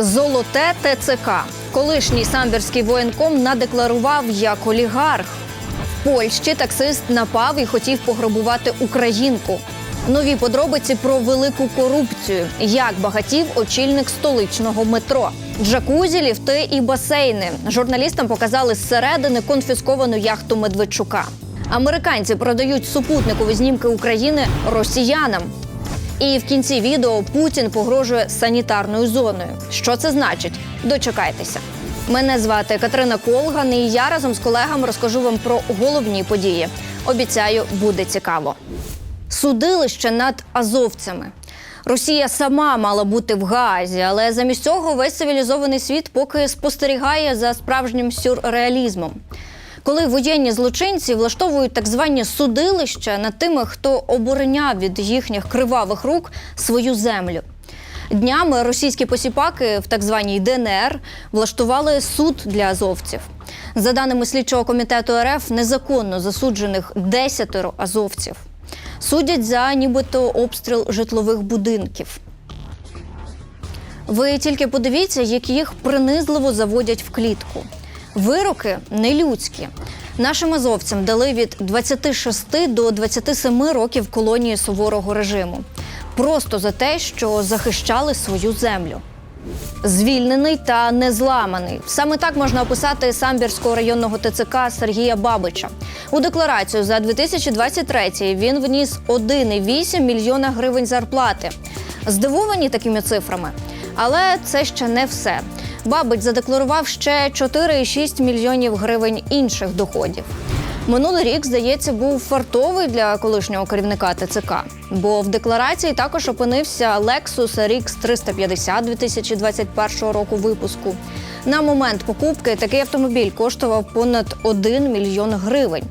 Золоте ТЦК. Колишній самбірський воєнком надекларував як олігарх. В Польщі таксист напав і хотів пограбувати українку. Нові подробиці про велику корупцію, як багатів очільник столичного метро. Джакузі, ліфти і басейни. Журналістам показали зсередини конфісковану яхту Медведчука. Американці продають супутникові знімки України росіянам. І в кінці відео Путін погрожує санітарною зоною. Що це значить? Дочекайтеся. Мене звати Катерина Колган, і я разом з колегами розкажу вам про головні події. Обіцяю, буде цікаво. Судилище над азовцями. Росія сама мала бути в Гаазі, але замість цього весь цивілізований світ поки спостерігає за справжнім сюрреалізмом. Коли воєнні злочинці влаштовують так звані судилища над тими, хто обороняв від їхніх кривавих рук свою землю. Днями російські посіпаки в так званій ДНР влаштували суд для азовців. За даними слідчого комітету РФ, незаконно засуджених десятеро азовців. Судять за нібито обстріл житлових будинків. Ви тільки подивіться, як їх принизливо заводять в клітку. Вироки нелюдські. Нашим азовцям дали від 26 до 27 років колонії суворого режиму. Просто за те, що захищали свою землю. Звільнений та незламаний. Саме так можна описати самбірського районного ТЦК Сергія Бабича. У декларацію за 2023 він вніс 1,8 мільйона гривень зарплати. Здивовані такими цифрами. Але це ще не все. Бабич задекларував ще 4,6 мільйонів гривень інших доходів. Минулий рік, здається, був фартовий для колишнього керівника ТЦК, бо в декларації також опинився Lexus RX 350 2021 року випуску. На момент покупки такий автомобіль коштував понад 1 мільйон гривень.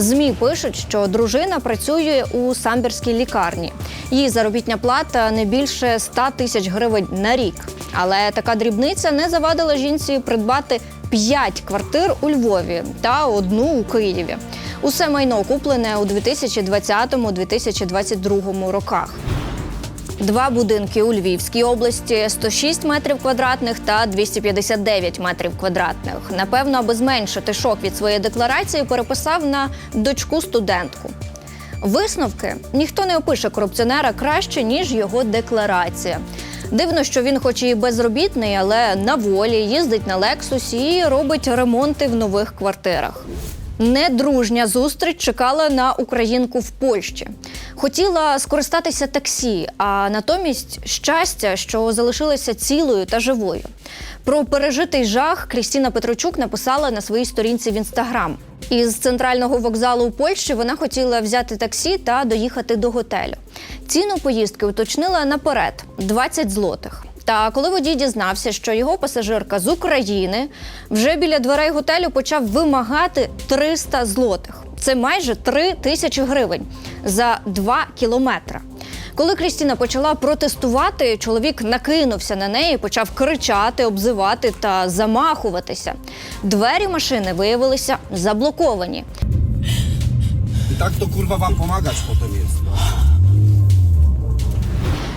ЗМІ пишуть, що дружина працює у самбірській лікарні. Її заробітня плата не більше 100 тисяч гривень на рік. Але така дрібниця не завадила жінці придбати 5 квартир у Львові та одну у Києві. Усе майно куплене у 2020-2022 роках. Два будинки у Львівській області 106 метрів квадратних та 259 метрів квадратних. Напевно, аби зменшити шок від своєї декларації, переписав на дочку студентку. Висновки ніхто не опише корупціонера краще ніж його декларація. Дивно, що він, хоч і безробітний, але на волі їздить на Лексусі і робить ремонти в нових квартирах. Недружня зустріч чекала на українку в Польщі. Хотіла скористатися таксі, а натомість щастя, що залишилася цілою та живою. Про пережитий жах Крістіна Петрочук написала на своїй сторінці в інстаграм. Із центрального вокзалу у Польщі вона хотіла взяти таксі та доїхати до готелю. Ціну поїздки уточнила наперед 20 злотих. Та коли водій дізнався, що його пасажирка з України вже біля дверей готелю почав вимагати 300 злотих. Це майже 3 тисячі гривень за 2 кілометри. Коли Крістіна почала протестувати, чоловік накинувся на неї, почав кричати, обзивати та замахуватися. Двері машини виявилися заблоковані. I tak to kurwa wam pomagać potem jest.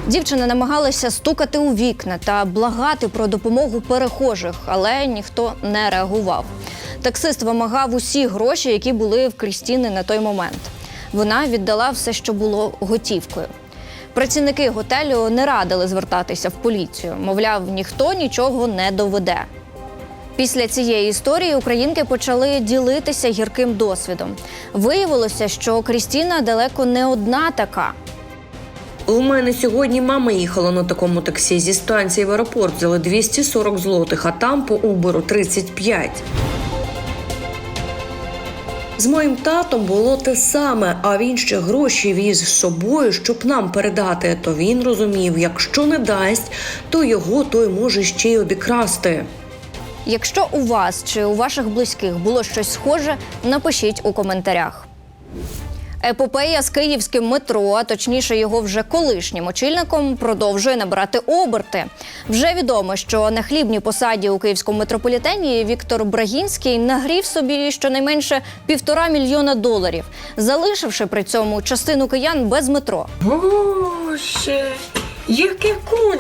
Дівчина намагалася стукати у вікна та благати про допомогу перехожих, але ніхто не реагував. Таксист вимагав усі гроші, які були в Крістіни на той момент. Вона віддала все, що було готівкою. Працівники готелю не радили звертатися в поліцію. Мовляв, ніхто нічого не доведе. Після цієї історії українки почали ділитися гірким досвідом. Виявилося, що Крістіна далеко не одна така. У мене сьогодні мама їхала на такому таксі зі станції в аеропорт, взяли 240 злотих, а там по Уберу 35. З моїм татом було те саме, а він ще гроші віз з собою, щоб нам передати. То він розумів, якщо не дасть, то його той може ще й обікрасти. Якщо у вас чи у ваших близьких було щось схоже, напишіть у коментарях. Епопея з київським метро, а точніше його вже колишнім очільником, продовжує набирати оберти. Вже відомо, що на хлібній посаді у київському метрополітені Віктор Брагінський нагрів собі щонайменше півтора мільйона доларів, залишивши при цьому частину киян без метро. Боже, яке кон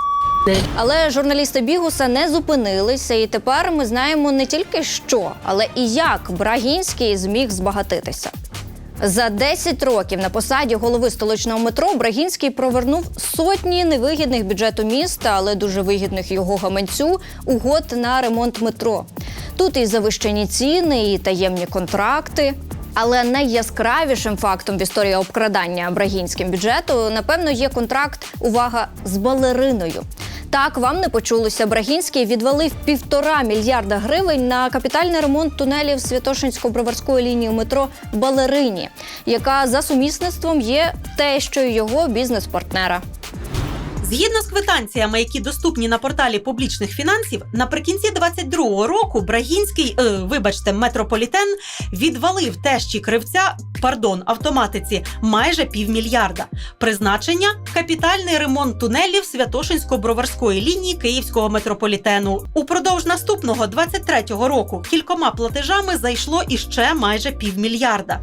Але журналісти Бігуса не зупинилися, і тепер ми знаємо не тільки що, але і як Брагінський зміг збагатитися. За 10 років на посаді голови столичного метро Брагінський провернув сотні невигідних бюджету міста, але дуже вигідних його гаманцю угод на ремонт метро. Тут і завищені ціни, і таємні контракти. Але найяскравішим фактом в історії обкрадання брагінським бюджету, напевно, є контракт увага з балериною. Так, вам не почулося. Брагінський відвалив півтора мільярда гривень на капітальний ремонт тунелів Святошинсько-Броварської лінії метро Балерині, яка за сумісництвом є тещою його бізнес-партнера. Згідно з квитанціями, які доступні на порталі публічних фінансів, наприкінці 22-го року Брагінський, е, вибачте, метрополітен відвалив тещі кривця, пардон, автоматиці майже півмільярда. Призначення капітальний ремонт тунелів Святошинсько-Броварської лінії Київського метрополітену. Упродовж наступного 23-го року кількома платежами зайшло іще майже півмільярда.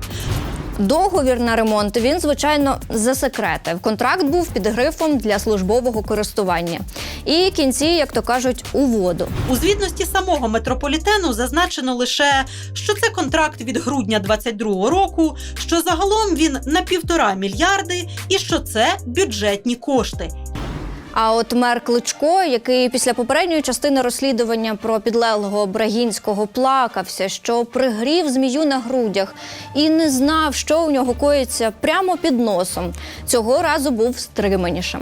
Договір на ремонт він, звичайно, засекретив. Контракт був під грифом для службового користування. І кінці, як то кажуть, у воду. У звітності самого метрополітену зазначено лише, що це контракт від грудня 22-го року, що загалом він на півтора мільярди, і що це бюджетні кошти. А от мер Кличко, який після попередньої частини розслідування про підлеглого Брагінського плакався, що пригрів змію на грудях і не знав, що у нього коїться прямо під носом. Цього разу був стриманішим.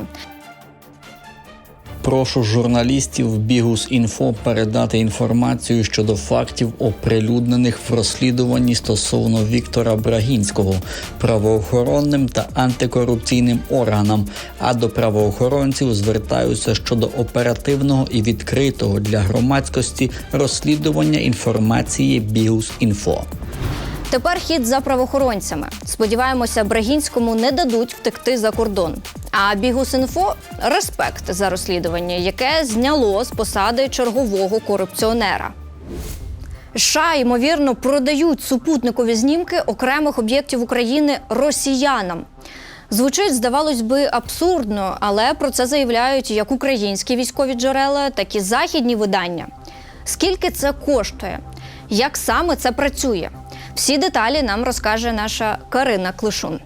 Прошу журналістів Бігус.Інфо передати інформацію щодо фактів, оприлюднених в розслідуванні стосовно Віктора Брагінського правоохоронним та антикорупційним органам. А до правоохоронців звертаються щодо оперативного і відкритого для громадськості розслідування інформації Бігус.Інфо. Тепер хід за правоохоронцями. Сподіваємося, Брагінському не дадуть втекти за кордон. А Бігус.Інфо – респект за розслідування, яке зняло з посади чергового корупціонера. США, ймовірно, продають супутникові знімки окремих об'єктів України росіянам. Звучить, здавалось би, абсурдно, але про це заявляють як українські військові джерела, так і західні видання. Скільки це коштує? Як саме це працює? Всі деталі нам розкаже наша Карина Клишун.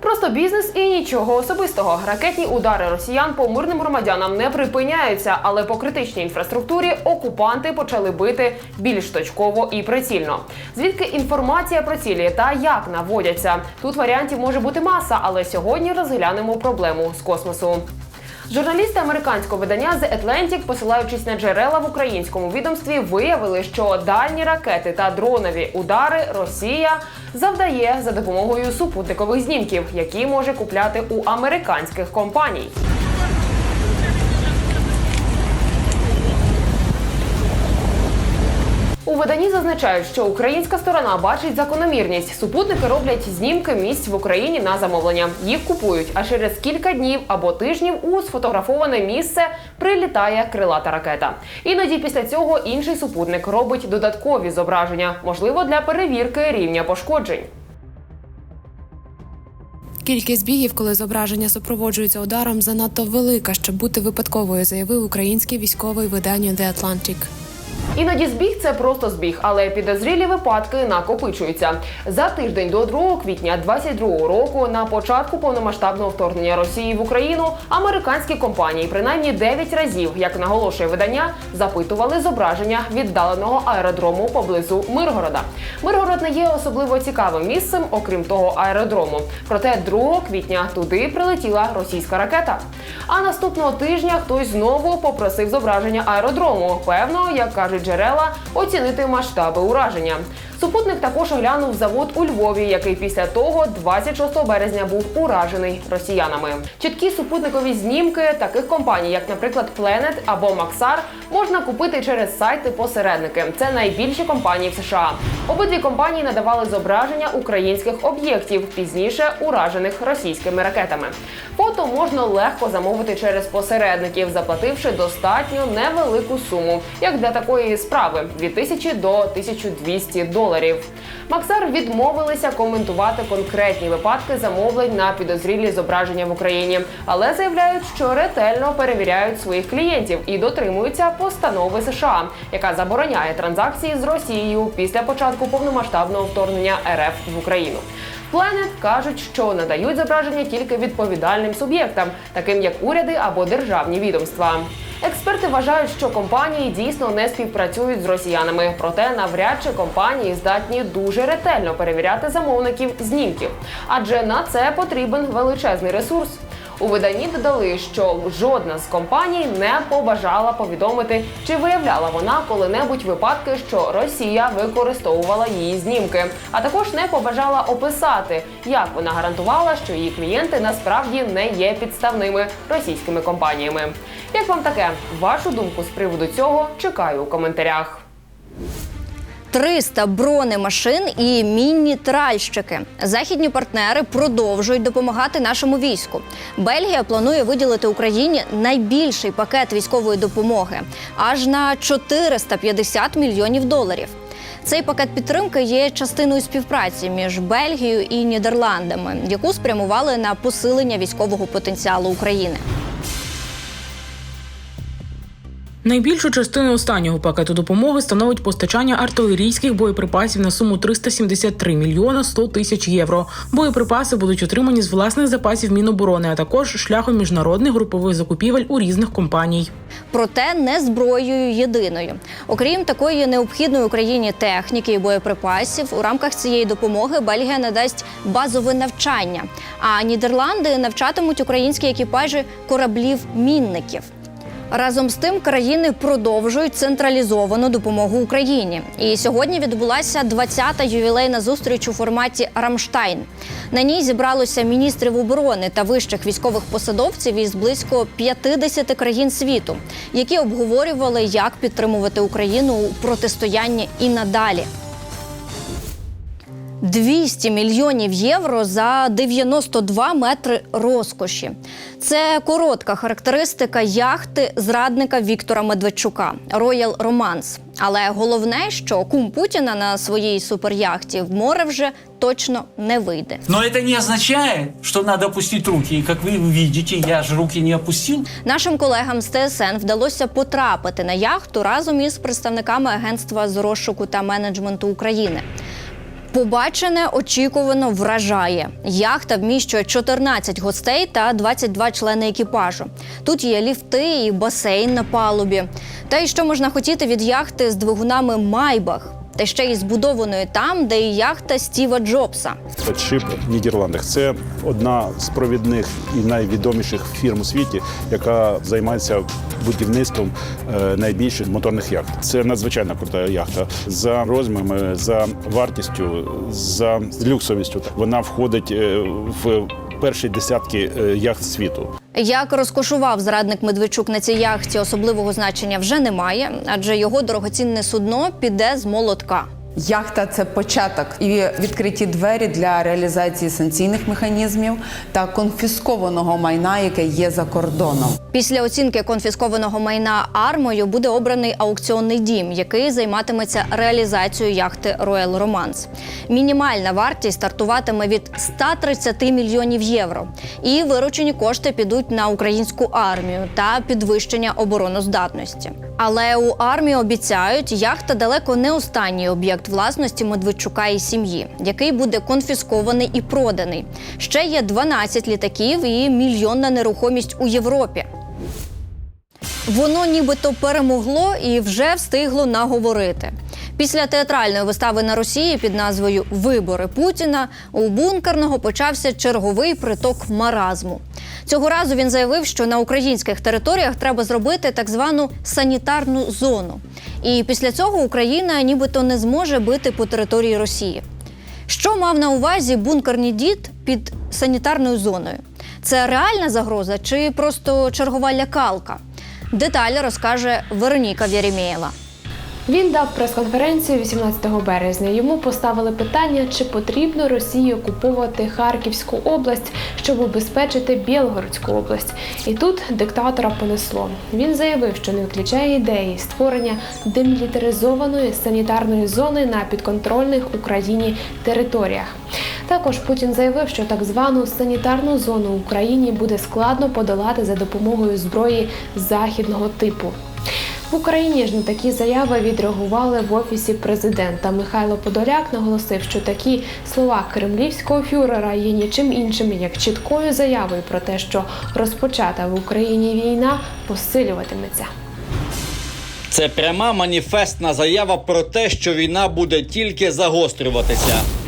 Просто бізнес і нічого особистого. Ракетні удари росіян по мирним громадянам не припиняються, але по критичній інфраструктурі окупанти почали бити більш точково і прицільно. Звідки інформація про цілі та як наводяться? Тут варіантів може бути маса, але сьогодні розглянемо проблему з космосу. Журналісти американського видання The Atlantic, посилаючись на джерела в українському відомстві, виявили, що дальні ракети та дронові удари Росія завдає за допомогою супутникових знімків, які може купляти у американських компаній. У виданні зазначають, що українська сторона бачить закономірність. Супутники роблять знімки місць в Україні на замовлення. Їх купують, а через кілька днів або тижнів у сфотографоване місце прилітає крилата ракета. Іноді після цього інший супутник робить додаткові зображення, можливо, для перевірки рівня пошкоджень. Кількість збігів, коли зображення супроводжується ударом, занадто велика, щоб бути випадковою, заявив український військовий видання The Atlantic. Іноді збіг це просто збіг, але підозрілі випадки накопичуються. За тиждень до 2 квітня 22 року, на початку повномасштабного вторгнення Росії в Україну, американські компанії принаймні 9 разів, як наголошує видання, запитували зображення віддаленого аеродрому поблизу Миргорода. Миргород не є особливо цікавим місцем, окрім того аеродрому. Проте 2 квітня туди прилетіла російська ракета. А наступного тижня хтось знову попросив зображення аеродрому. Певно, як кажуть джерела, оцінити масштаби ураження. Супутник також оглянув завод у Львові, який після того, 26 березня, був уражений росіянами. Чіткі супутникові знімки таких компаній, як, наприклад, Planet або Maxar, можна купити через сайти посередники. Це найбільші компанії в США. Обидві компанії надавали зображення українських об'єктів, пізніше уражених російськими ракетами. Фото можна легко замовити через посередників, заплативши достатньо невелику суму, як для такої справи від 1000 до 1200 доларів. Доларів. Максар відмовилися коментувати конкретні випадки замовлень на підозрілі зображення в Україні, але заявляють, що ретельно перевіряють своїх клієнтів і дотримуються постанови США, яка забороняє транзакції з Росією після початку повномасштабного вторгнення РФ в Україну. Planet кажуть, що надають зображення тільки відповідальним суб'єктам, таким як уряди або державні відомства. Експерти вважають, що компанії дійсно не співпрацюють з росіянами, проте навряд чи компанії здатні дуже ретельно перевіряти замовників знімків, адже на це потрібен величезний ресурс. У виданні додали, що жодна з компаній не побажала повідомити, чи виявляла вона коли-небудь випадки, що Росія використовувала її знімки, а також не побажала описати, як вона гарантувала, що її клієнти насправді не є підставними російськими компаніями. Як вам таке? Вашу думку з приводу цього чекаю у коментарях. 300 бронемашин і мінні тральщики. Західні партнери продовжують допомагати нашому війську. Бельгія планує виділити Україні найбільший пакет військової допомоги аж на 450 мільйонів доларів. Цей пакет підтримки є частиною співпраці між Бельгією і Нідерландами, яку спрямували на посилення військового потенціалу України. Найбільшу частину останнього пакету допомоги становить постачання артилерійських боєприпасів на суму 373 мільйона 100 тисяч євро. Боєприпаси будуть отримані з власних запасів Міноборони, а також шляхом міжнародних групових закупівель у різних компаній. проте не зброєю єдиною. Окрім такої необхідної Україні техніки і боєприпасів, у рамках цієї допомоги Бельгія надасть базове навчання. А Нідерланди навчатимуть українські екіпажі кораблів-мінників. Разом з тим країни продовжують централізовану допомогу Україні. І сьогодні відбулася 20-та ювілейна зустріч у форматі Рамштайн. На ній зібралося міністрів оборони та вищих військових посадовців із близько 50 країн світу, які обговорювали, як підтримувати Україну у протистоянні і надалі. 200 мільйонів євро за 92 метри розкоші. Це коротка характеристика яхти зрадника Віктора Медведчука Royal Romance. Але головне, що кум Путіна на своїй суперяхті в море вже точно не вийде. Но это не означает, что надо опустить руки. И как вы видите, я же руки не опустил. Нашим колегам з ТСН вдалося потрапити на яхту разом із представниками агентства з розшуку та менеджменту України. Побачене очікувано вражає. Яхта вміщує 14 гостей та 22 члени екіпажу. Тут є ліфти і басейн на палубі. Та й що можна хотіти від яхти з двигунами Майбах, та ще й збудованої там, де і яхта Стіва Джобса. Шип в Нідерландах це одна з провідних і найвідоміших фірм у світі, яка займається будівництвом е, найбільших моторних яхт. Це надзвичайно крута яхта за розмірами, за вартістю, за люксовістю. Вона входить е, в перші десятки е, яхт світу. Як розкошував зрадник Медведчук на цій яхті, особливого значення вже немає, адже його дорогоцінне судно піде з молотка. Яхта це початок і відкриті двері для реалізації санкційних механізмів та конфіскованого майна, яке є за кордоном. Після оцінки конфіскованого майна армою буде обраний аукціонний дім, який займатиметься реалізацією яхти Royal Romance. Мінімальна вартість стартуватиме від 130 мільйонів євро. І виручені кошти підуть на українську армію та підвищення обороноздатності. Але у армії обіцяють, яхта далеко не останній об'єкт власності Медведчука і сім'ї, який буде конфіскований і проданий. Ще є 12 літаків і мільйонна нерухомість у Європі. Воно нібито перемогло і вже встигло наговорити. Після театральної вистави на Росії під назвою Вибори Путіна у бункерного почався черговий приток маразму. Цього разу він заявив, що на українських територіях треба зробити так звану санітарну зону. І після цього Україна нібито не зможе бити по території Росії. Що мав на увазі бункерний дід під санітарною зоною? Це реальна загроза чи просто чергова лякалка? Деталі розкаже Вероніка Вєремєєва. Він дав прес-конференцію 18 березня. Йому поставили питання, чи потрібно Росії окуповувати Харківську область, щоб убезпечити Білгородську область. І тут диктатора понесло. Він заявив, що не виключає ідеї створення демілітаризованої санітарної зони на підконтрольних Україні територіях. Також Путін заявив, що так звану санітарну зону в Україні буде складно подолати за допомогою зброї західного типу. Україні ж на такі заяви відреагували в офісі президента. Михайло Подоляк наголосив, що такі слова кремлівського фюрера є нічим іншим як чіткою заявою про те, що розпочата в Україні війна посилюватиметься. Це пряма маніфестна заява про те, що війна буде тільки загострюватися.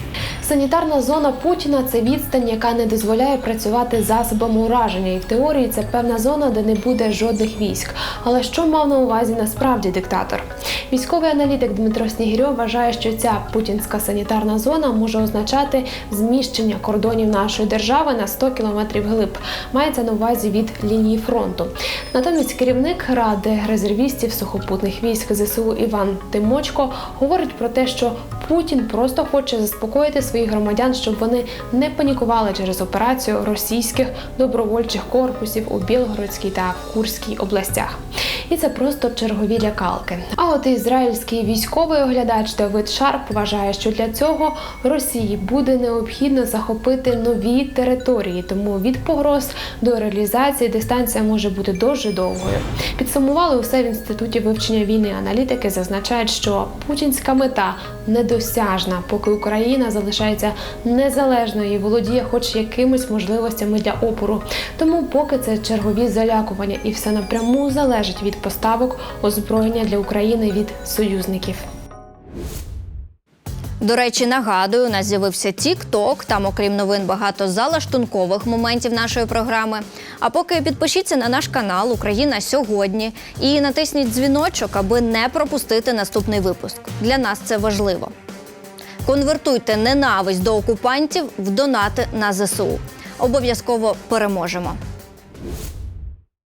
Санітарна зона Путіна це відстань, яка не дозволяє працювати засобами ураження. І в теорії це певна зона, де не буде жодних військ. Але що мав на увазі насправді диктатор? Військовий аналітик Дмитро Снігирьов вважає, що ця путінська санітарна зона може означати зміщення кордонів нашої держави на 100 кілометрів глиб. Мається на увазі від лінії фронту. Натомість керівник ради резервістів сухопутних військ ЗСУ Іван Тимочко говорить про те, що Путін просто хоче заспокоїти своїх громадян, щоб вони не панікували через операцію російських добровольчих корпусів у Білгородській та Курській областях. І це просто чергові лякалки. А от ізраїльський військовий оглядач Давид Шарп вважає, що для цього Росії буде необхідно захопити нові території, тому від погроз до реалізації дистанція може бути дуже довгою. Підсумували усе в інституті вивчення війни. Аналітики зазначають, що путінська мета недосяжна, поки Україна залишається незалежною і володіє хоч якимись можливостями для опору. Тому поки це чергові залякування і все напряму залежить від поставок озброєння для України від союзників. До речі, нагадую, у нас з'явився TikTok, Там, окрім новин, багато залаштункових моментів нашої програми. А поки підпишіться на наш канал Україна сьогодні і натисніть дзвіночок, аби не пропустити наступний випуск. Для нас це важливо. Конвертуйте ненависть до окупантів в донати на ЗСУ. Обов'язково переможемо.